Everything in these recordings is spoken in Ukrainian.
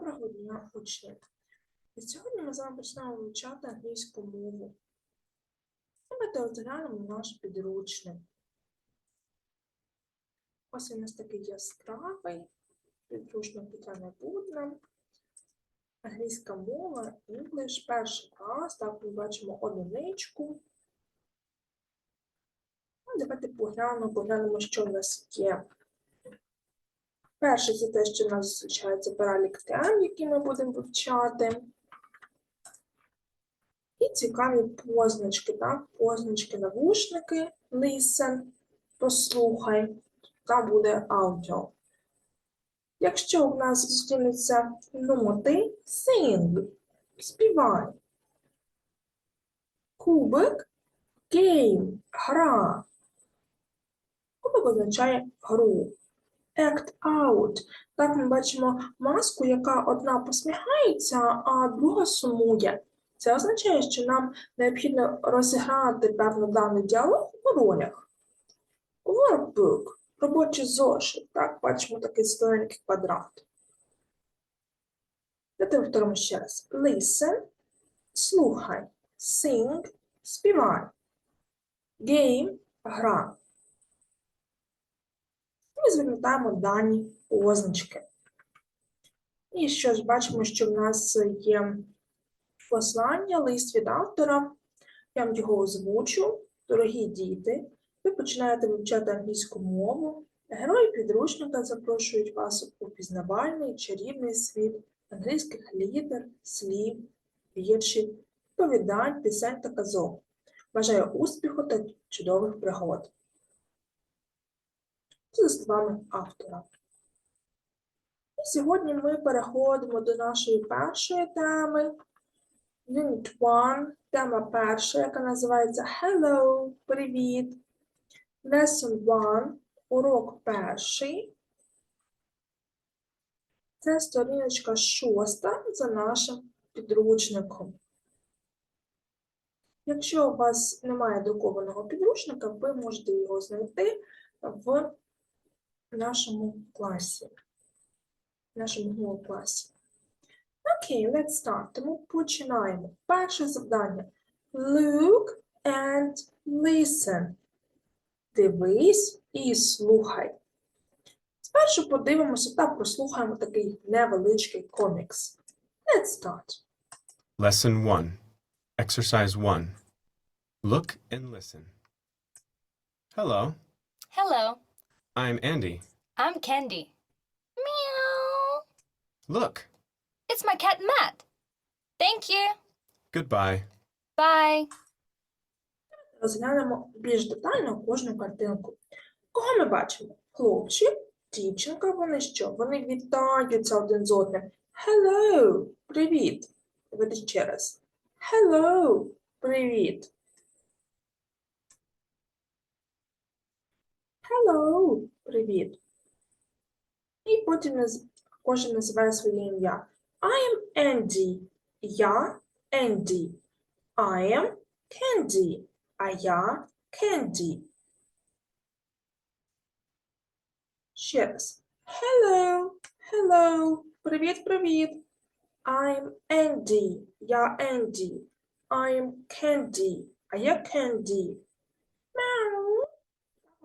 Доброго дня, учні! Сьогодні ми з вами почнемо вивчати англійську мову. Давайте розглянемо наш підручник. Ось у нас такий яскравий, підручник не буде. Англійська мова, English, перший клас, так ми бачимо одиничку. Ну, давайте поглянемо, поглянемо, що в нас є. Перше, це те, що в нас зустрічається перелік тем, які ми будемо вивчати. І цікаві позначки, так? Позначки, навушники, listen, послухай, там буде аудіо. Якщо в нас зустрінуться ноти, sing, співай. Кубик, game, гра. Кубик означає гру act out. Так ми бачимо маску, яка одна посміхається, а друга сумує. Це означає, що нам необхідно розіграти певно даний діалог у ролях. Workbook – робочий зошит. Так, бачимо такий зелененький квадрат. Давайте повторимо ще раз. Listen – слухай. Sing – співай. Game – гра. Ми запам'ятаємо дані позначки. І що ж, бачимо, що в нас є послання, лист від автора. Я вам його озвучу. Дорогі діти, ви починаєте вивчати англійську мову. Герої підручника запрошують вас у пізнавальний чарівний світ англійських літер, слів, віршів, повідань, пісень та казок. Бажаю успіху та чудових пригод. За словами автора. І сьогодні ми переходимо до нашої першої теми. Unit 1, тема перша, яка називається Hello, привіт. Lesson 1, урок перший. Це сторіночка шоста за нашим підручником. Якщо у вас немає друкованого підручника, ви можете його знайти в нашому класі, в нашому класі. Окей, let's start. Тому починаємо. Перше завдання. Look and listen. Дивись і слухай. Спершу подивимося та прослухаємо такий невеличкий комікс. Let's start. Lesson 1. Exercise 1. Look and listen. Hello, Hello, I'm Andy. I'm Candy. Meow. Look. It's my cat Matt. Thank you. Goodbye. Bye. Розглянемо більш детально кожну картинку. Кого ми бачимо? Хлопчик, дівчинка, вони що? Вони вітаються один з одним. Hello! Привіт! Давайте ще раз. Hello! Привіт! Hello! Привіт! І потім наз- кожен називає своє ім'я. I am Andy. Я Andy. I am Candy. А я Candy. Ще раз. Hello, hello. Привіт, привіт. I'm Andy. Я Andy. I'm Candy. А я Candy.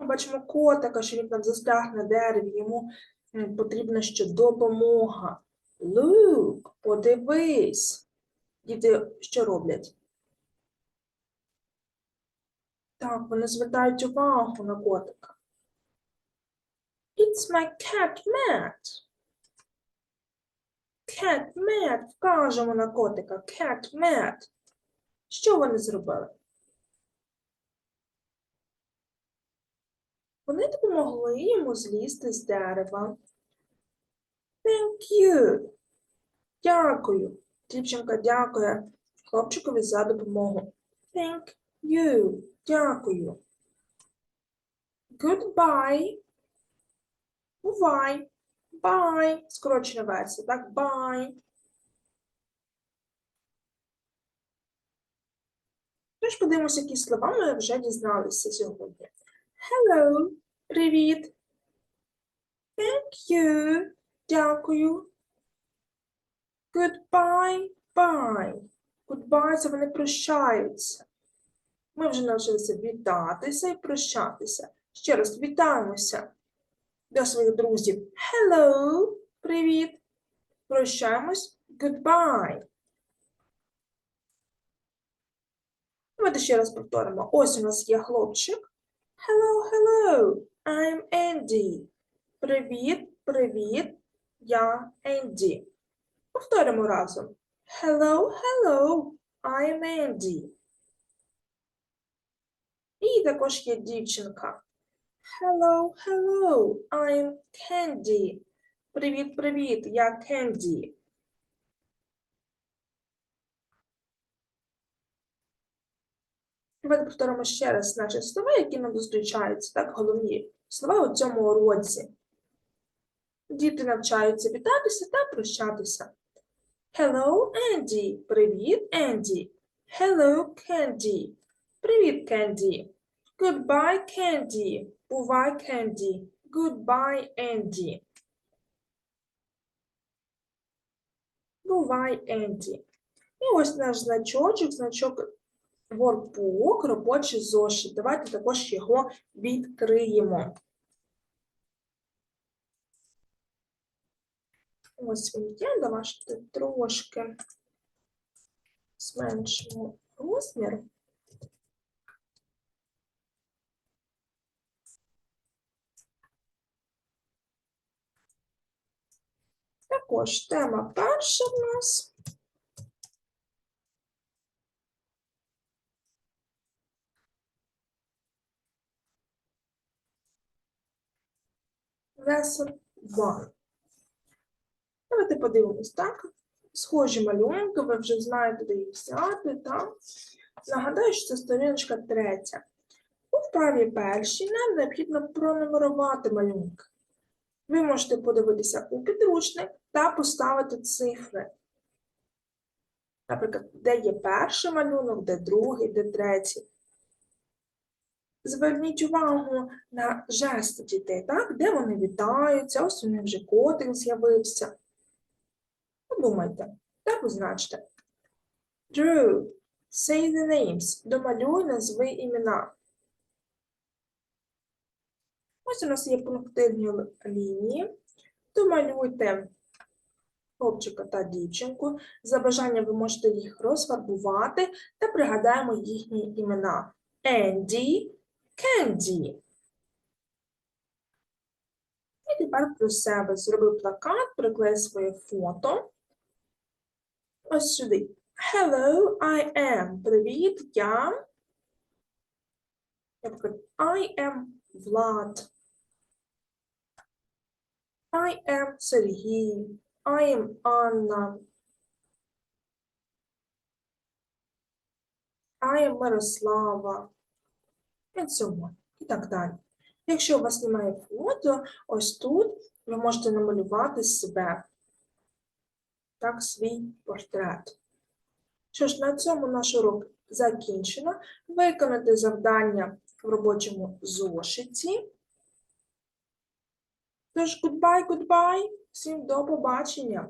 Бачимо котика, що він там застряг на дереві. Йому потрібна ще допомога. Look, подивись. Діти що роблять? Так, вони звертають увагу на котика. It's my cat Matt. Cat Matt. Вкажемо на котика. Cat Matt. Що вони зробили? Вони допомогли йому злізти з дерева. Thank you. Дякую. Дівчинка дякує хлопчикові за допомогу. Thank you. Дякую. Goodbye. Бувай. Bye. Скорочена версія, так? Bye. Тож подивимося, які слова ми вже дізналися сьогодні. Hello. Привіт. Thank you. Дякую. Goodbye, bye. Goodbye – це вони прощаються. Ми вже навчилися вітатися і прощатися. Ще раз вітаємося до своїх друзів. Hello, привіт. Прощаємось. Goodbye. Давайте ще раз повторимо. Ось у нас є хлопчик. Hello, hello. I'm Andy. Привіт, привіт. Я Енді. Повторимо разом. Hello, hello. I'm Andy. І також є дівчинка. Hello, hello. I'm Candy. Привіт, привіт. Я Candy. Давайте повторимо ще раз наші слова, які нам зустрічаються, так, головні слова у цьому уроці. Діти навчаються вітатися та прощатися. Hello, Andy. Привіт, Енді. Hello, Candy. Привіт, Candy. Goodbye, Candy. Бувай, Candy. Goodbye, Andy. Бувай, Енді. І ось наш значочок, значок workbook, робочий зошит. Давайте також його відкриємо. Ось він є, давайте трошки зменшимо розмір. Також тема перша в нас. Lesson 1. Давайте подивимось, так? Схожі малюнки, ви вже знаєте, де їх взяти, так? Нагадаю, що це сторіночка третя. У вправі першій нам необхідно пронумерувати малюнки. Ви можете подивитися у підручник та поставити цифри. Наприклад, де є перший малюнок, де другий, де третій. Зверніть увагу на жести дітей, так? де вони вітаються, ось у них вже котик з'явився. Подумайте та позначте. Drew, say the names. Домалюй, назви імена. Ось у нас є пунктирні л- лінії. Домалюйте хлопчика та дівчинку. За бажанням ви можете їх розфарбувати та пригадаємо їхні імена. Енді, Кенді. І тепер про себе зроби плакат, приклей своє фото. Ось сюди. Hello, I am. Привіт, я. Наприклад, I am Влад. I am Сергій. I am Анна. I am Мирослава. On. І так далі. Якщо у вас немає фото, ось тут ви можете намалювати себе. Так, свій портрет. Що ж, на цьому наш урок закінчено. Виконати завдання в робочому зошиті. Тож, goodbye, goodbye. Всім до побачення.